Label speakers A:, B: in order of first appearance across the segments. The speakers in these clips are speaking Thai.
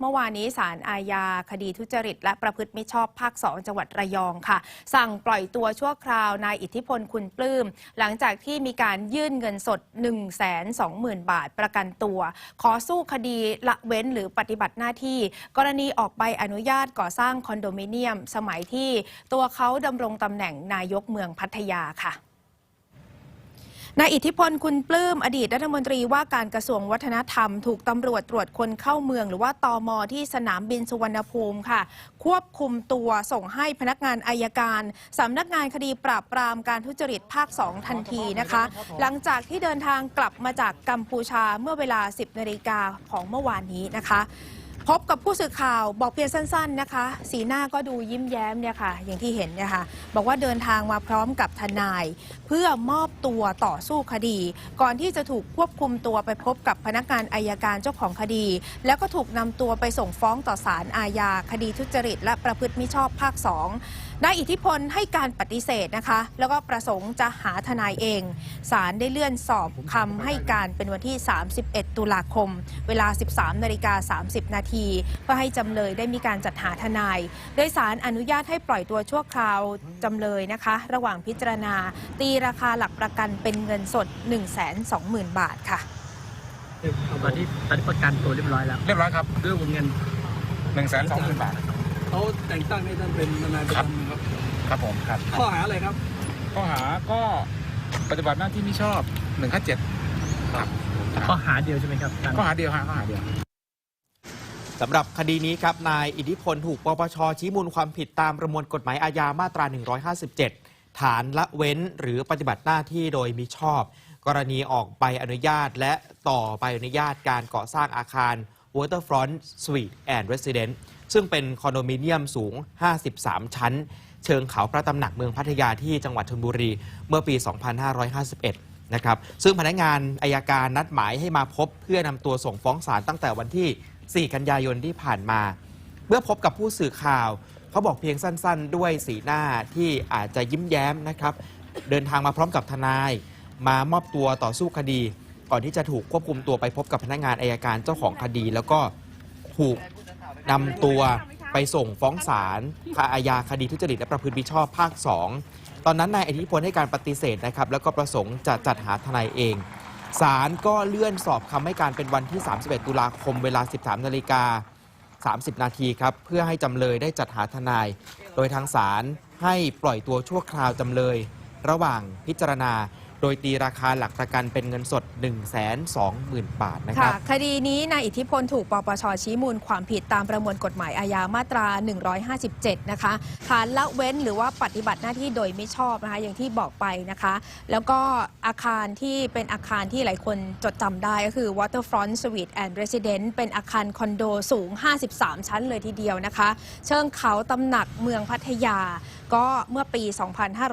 A: เมื่อวานนี้ศาลอาญาคดีทุจริต และประพฤติมิชอบภาค 2 จังหวัดระยองค่ะ สั่งปล่อยตัวชั่วคราวนายอิทธิพลคุณปลื้ม หลังจากที่มีการยื่นเงินสด 1 2 0 0 0 0 บาทประกันตัว ขอสู้คดีละเว้นหรือปฏิบัติหน้าที่ กรณีออกใบอนุญาตก่อสร้างคอนโดมิเนียม สมัยที่ตัวเขาดำรงตำแหน่งนายกเมืองพัทยาค่ะ นายอิทธิพลคุณปลื้มอดีตรัฐมนตรีว่าการกระทรวงวัฒนธรรม ถูกตำรวจตรวจคนเข้าเมือง หรือว่าตอมอที่สนามบินสุวรรณภูมิค่ะ ควบคุมตัวส่งให้พนักงานอายการสำนักงานคดีปราบปรามการทุจริตภาค 2 ทันทีนะคะ หลังจากที่เดินทางกลับมาจากกัมพูชาเมื่อเวลา 10นาฬิกาของเมื่อวานนี้นะคะ พบกับผู้สื่อข่าวบอกเพียงสั้น ๆนะคะ สีหน้าก็ดูยิ้มแย้มเนี่ยค่ะ อย่างที่เห็นเนี่ยค่ะ บอกว่าเดินทางมาพร้อมกับทนาย เพื่อมอบตัวต่อสู้คดี ก่อนที่จะถูกควบคุมตัวไปพบกับพนักงานอายการเจ้าของคดี แล้วก็ถูกนำตัวไปส่งฟ้องต่อศาลอาญาคดีทุจริต และประพฤติมิชอบภาค2ได้อิทธิพลให้การปฏิเสธนะคะ แล้วก็ประสงค์จะหาทนายเองศาลได้เลื่อนสอบคำให้การเป็นวันที่ 31 ตุลาคม เวลา 13นาฬิกา30 นาทีเพื่อให้จำเลยได้มีการจัดหาทนาย โดยสารอนุญาตให้ปล่อยตัวชั่วคราวจำเลยนะคะ ระหว่างพิจารณา ตีราคาหลักประกันเป็นเงินสด 120,000 บาทค่ะ
B: ตอนนี้ตอนนี้ประกันตัวเรียบร้อยแล้ว
C: เรียบร้อยครับ
B: ด้วยวงเงิน
C: หนึ่งแสนสองหมื่นบาท
D: เขาแต่งตั้งให้ท่านเป็นทนายประ
C: ครับ
D: จำครับ
C: ครับผมครับ
D: ข้อหาอะไรครับ
C: ข้อหาก็ปฏิบัติหน้าที่ไม่ชอบหนึ่งห้าเจ็ดครับ
B: ข้อหาเดียวใช่ไหมครับการ
C: ข้อหาเดียวฮะข้อหาเดียว
E: สำหรับคดีนี้ครับนายอิทธิพลถูกปปชชี้มูลความผิดตามประมวลกฎหมายอาญามาตรา 157 ฐานละเว้นหรือปฏิบัติหน้าที่โดยมิชอบ กรณีออกใบอนุญาตและต่อใบอนุญาตการก่อสร้างอาคาร Waterfront Suite and Residence ซึ่งเป็นคอนโดมิเนียมสูง 53 ชั้น เชิงเขาพระตำหนักเมืองพัทยาที่จังหวัดชลบุรี เมื่อปี 2551 นะครับ ซึ่งพนักงานอายการนัดหมายให้มาพบเพื่อนำตัวส่งฟ้องศาลตั้งแต่วันที่ 4 กันยายนที่ผ่านมา เมื่อพบกับผู้สื่อข่าว เขาบอกเพียงสั้น ๆ ด้วยสีหน้าที่อาจจะยิ้มแย้มนะครับ เดินทางมาพร้อมกับทนาย มามอบตัวต่อสู้คดี ก่อนที่จะถูกควบคุมตัวไปพบกับพนักงานอายการเจ้าของคดี แล้วก็ถูกนำตัวไปส่งฟ้องศาลอาญาคดีทุจริตและประพฤติมิชอบภาค 2 ตอนนั้นนายอิทธิพลให้การปฏิเสธนะครับ แล้วก็ประสงค์จะจัดหาทนายเอง ศาลก็เลื่อนสอบคำให้การเป็นวันที่ 31 ตุลาคมเวลา 13 นาฬิกา 30 นาทีครับ เพื่อให้จำเลยได้จัดหาทนาย โดยทางศาลให้ปล่อยตัวชั่วคราวจำเลย ระหว่างพิจารณา โดยตีราคาหลักประกันเป็นเงินสด 120,000 บาทนะครับ
A: คดีนี้นายอิทธิพลถูกปปชชี้มูลความผิดตามประมวลกฎหมายอาญามาตรา 157 นะคะฐานละเว้นหรือว่าปฏิบัติหน้าที่โดยไม่ชอบนะคะอย่างที่บอกไปนะคะ แล้วก็อาคารที่เป็นอาคารที่หลายคนจดจำได้ก็คือ Waterfront Suite and Residence เป็นอาคารคอนโดสูง 53 ชั้นเลยทีเดียวนะคะ เชิงเขาตำหนักเมืองพัทยา ก็เมื่อปี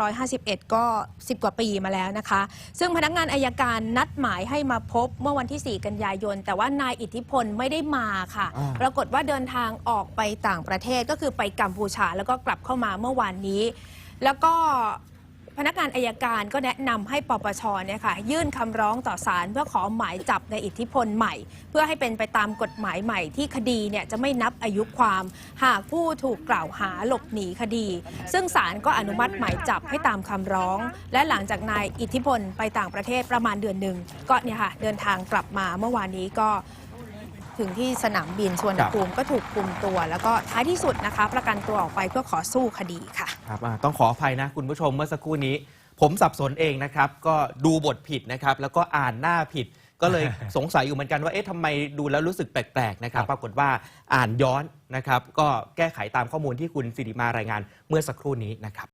A: 2551 ก็ 10 กว่าปีมาแล้วนะคะซึ่งพนักงานอายการนัดหมายให้มาพบเมื่อวันที่ 4 กันยายน แต่ว่านายอิทธิพลไม่ได้มาค่ะ
E: อ่า
A: ปรากฏว่าเดินทางออกไปต่างประเทศก็คือไปกัมพูชาแล้วก็กลับเข้ามาเมื่อวานนี้ แล้วก็ พนักงานอายการก็แนะนำให้ปปชเนี่ยค่ะยื่นคำร้องต่อศาลเพื่อขอหมายจับในอิทธิพลใหม่ เพื่อให้เป็นไปตามกฎหมายใหม่ที่คดีเนี่ยจะไม่นับอายุความ หากผู้ถูกกล่าวหาหลบหนีคดี ซึ่งศาลก็อนุมัติหมายจับให้ตามคำร้อง และหลังจากนายอิทธิพลไปต่างประเทศประมาณเดือนหนึ่งก็เนี่ยค่ะเดินทางกลับมาเมื่อวานนี้ก็ ถึงที่สนามบินสวนภูมิก็ถูกคุมตัว แล้วก็ท้ายที่สุดนะคะ ประกันตัวออกไปเพื่อขอสู้คดีค่ะ
E: ครับอ่าต้องขออภัยนะคุณผู้ชมเมื่อสักครู่นี้ ผมสับสนเองนะครับ ก็ดูบทผิดนะครับ แล้วก็อ่านหน้าผิด ก็เลยสงสัยอยู่เหมือนกันว่าเอ๊ะทำไมดูแล้วรู้สึกแปลกๆนะครับ ปรากฏว่าอ่านย้อนนะครับ ก็แก้ไขตามข้อมูลที่คุณสิริมารายงานเมื่อสักครู่นี้นะครับ